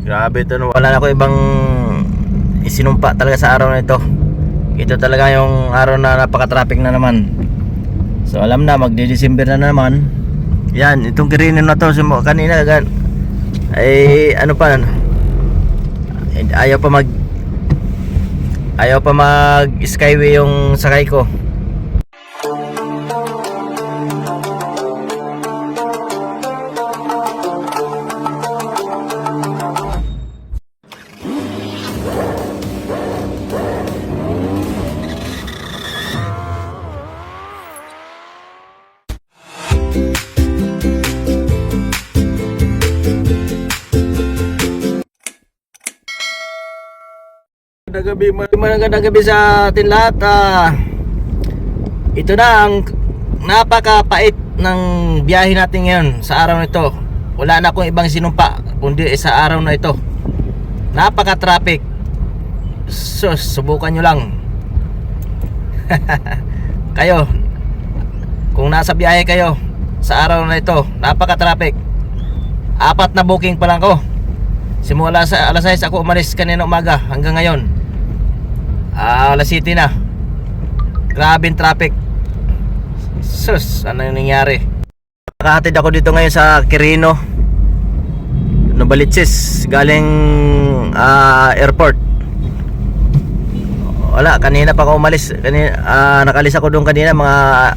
Grabe ito. no. Wala na ako ibang isinumpa talaga sa araw na ito. Ito talaga yung araw na napaka-traffic na naman. So alam na, magdi-December na naman. Yan, itong kirinin na to kanina gan ay ano pa eh, ayaw pa mag ayaw pa mag skyway yung sakay ko. Gabi, magandang gabi sa atin lahat. Ah, ito na ang napakapait ng biyahe natin ngayon sa araw na ito. Wala na akong ibang sinumpa kundi sa araw na ito. Napaka-traffic. Sus, subukan nyo lang. kayo, kung nasa biyahe kayo sa araw na ito, napaka-traffic. Apat na booking pa lang ko. Simula sa alas 6 ako umalis kanina umaga hanggang ngayon. Ah, alas 7 na. Grabing traffic. Sus, ano yung nangyari? Nakahatid ako dito ngayon sa Quirino. Novaliches, galing ah, airport. Wala, kanina pa ako umalis. Kanina, ah, nakalis ako doon kanina mga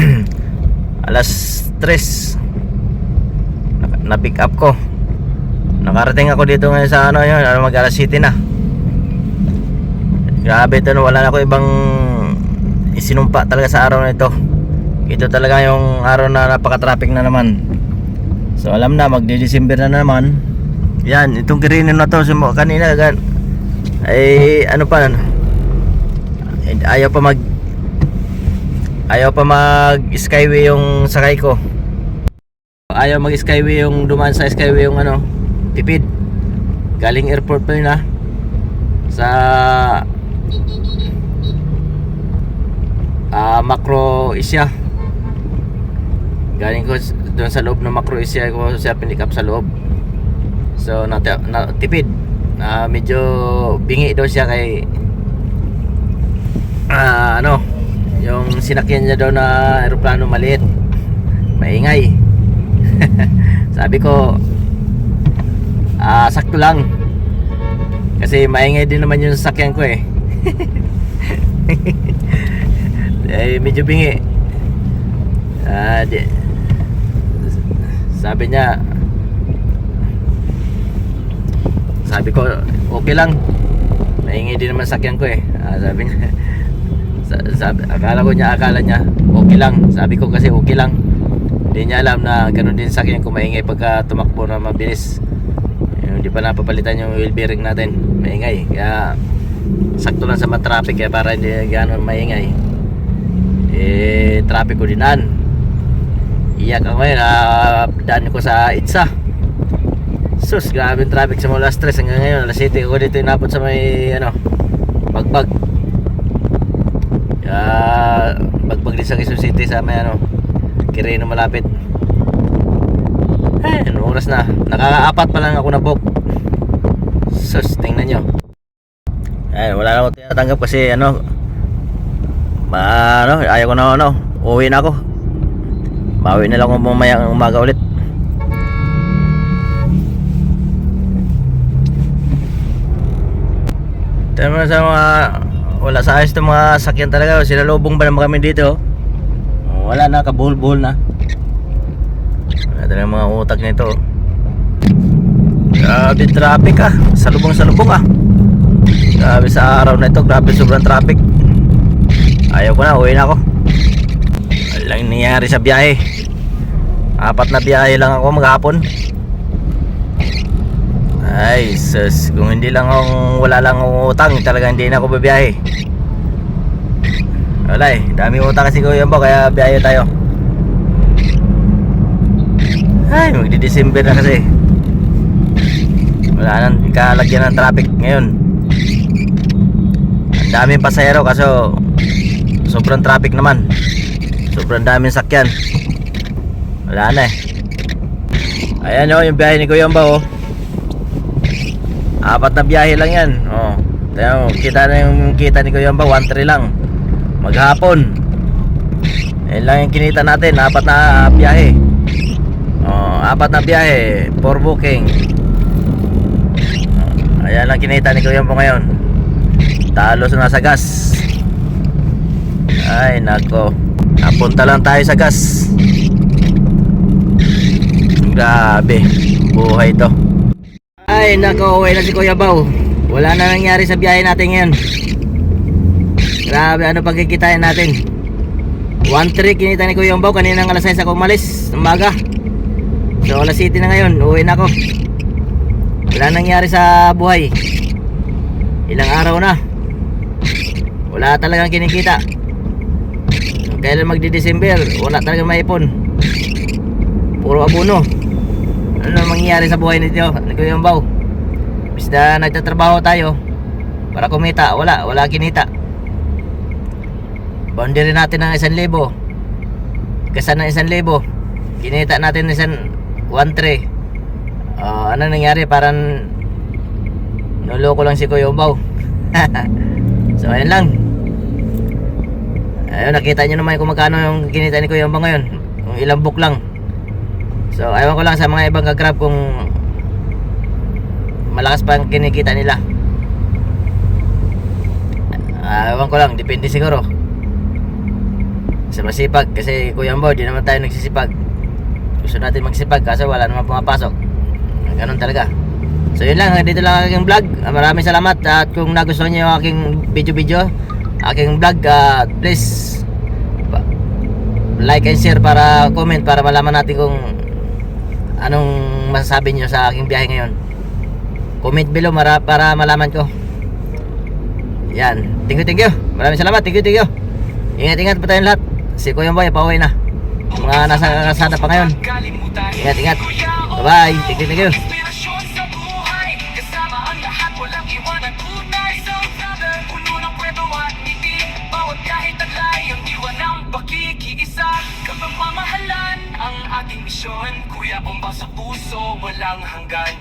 alas 3. Na, pick up ko. Nakarating ako dito ngayon sa ano yun, ano mag 7 na. Grabe ito, wala na ako ibang isinumpa talaga sa araw na ito. Ito talaga yung araw na napaka-traffic na naman. So alam na, magdi-December na naman. Yan, itong kirinin na to, sumo kanina gan ay ano pa eh, ayaw pa mag ayaw pa mag skyway yung sakay ko ayaw mag skyway yung dumaan sa skyway yung ano tipid galing airport pa yun ah sa ah Macro Asia galing ko doon sa loob ng Macro Asia ko siya pinick up sa loob. So na, na tipid na medyo bingi daw siya kay ah ano yung sinakyan niya daw na aeroplano maliit. Maingay. Sabi ko ah sakto lang. Kasi maingay din naman yung sasakyan ko eh eh medyo bingi. Ah di, sabi niya sabi ko okay lang. Maingay din naman sakyan ko eh. Ah, sabi niya sa- sabi, akala ko niya akala niya okay lang. Sabi ko kasi okay lang. Hindi niya alam na ganun din sakyan ko maingay pagka tumakbo na mabilis. Yung hindi pa napapalitan yung wheel bearing natin. Maingay. Kaya sakto lang sa mga traffic kaya para hindi gano'n maingay. Eh traffic ko dinaan iyak ako ngayon ah, daan ko sa Itza. Sus grabe yung traffic sa alas 3 hanggang ngayon. Alas 7 ako dito inapot sa may ano bagbag. Kaya bagbag din sa Quezon City sa may ano Quirino malapit. Eh ano oras na? Nakakaapat pa lang ako na book. Sus tingnan nyo ay wala na ako tinatanggap kasi ano ma ano ayaw ko na ano uwi na ako Bawi na lang ako mamaya umaga ulit. Tama sa mga wala sa ayos itong mga sakyan talaga. Sila lubong ba naman kami dito? Wala na, kabuhol-buhol na. Wala talaga mga utak nito. Grabe traffic ah. Salubong salubong ah. Grabe sa araw na ito. Grabe sobrang traffic. Ayaw ko na, uwi na ako. Walang nangyari sa biyahe. Apat na biyahe lang ako maghapon. Ay, sus. Kung hindi lang akong wala lang akong utang, talaga hindi na ako babiyahe. Wala eh. Dami utang kasi ko yun ba, kaya biyahe tayo. Ay, magdi-December na kasi. Wala nang kalagyan ng traffic ngayon. Daming pasahero kaso sobrang traffic naman. Sobrang daming sakyan. Wala na eh. Ayan o, yung biyahe ni Kuya Mba oh. Apat na biyahe lang yan. Oh. Tayo, kita na yung kita ni Kuya ba 1-3 lang. Maghapon. Yan lang yung kinita natin, apat na biyahe. Oh, apat na biyahe, for booking. Oh, ayan lang kinita ni Kuya po ngayon. Talo sa nasa gas. Ay, nako. Napunta lang tayo sa gas. Grabe. Buhay to. Ay, nako. Uwi na si Kuya Bao. Wala na nangyari sa biyahe natin ngayon. Grabe, ano pagkikitain natin. 1-3 kinita ni Kuya Bao. Kanina ng alas 6 ako umalis. Umaga. So, alas 7 na ngayon. Uwi na ako. Wala nangyari sa buhay. Ilang araw na. Wala talagang kinikita. Kailan magdi-December, wala talagang maipon. Puro abono. Ano mangyayari sa buhay nito? Ni Kuya Bao. Bis na nagtatrabaho tayo para kumita, wala, wala kinita. Boundary natin ng isang libo. Kasan ng isang libo. Kinita natin ng isang 1-3. Ah, ano nangyari? Parang nuloko lang si Kuya Bao. so, ayun lang. Ayun, nakita nyo naman kung magkano yung kinita ni Kuya Bao ngayon. Yung ilang book lang. So, ayaw ko lang sa mga ibang kagrab kung malakas pa ang kinikita nila. Ewan ko lang, depende siguro. Sa masipag, kasi Kuya Mbo, di naman tayo nagsisipag. Gusto natin magsipag, kaso wala naman pumapasok. Ganun talaga. So yun lang, dito lang ang aking vlog. Maraming salamat at kung nagustuhan niyo yung aking video-video, aking vlog, ah, please pa- like and share para comment para malaman natin kung anong masasabi niyo sa aking biyahe ngayon. Comment below para, para malaman ko. Yan. Thank you, thank you. Maraming salamat. Thank you, thank you. Ingat-ingat po tayong lahat. Si Kuya Boy, pauwi na. Mga nasa kasada pa ngayon. Ingat, ingat. Bye-bye. Thank you, thank you. Misyon Kuya, umba sa puso, walang hanggan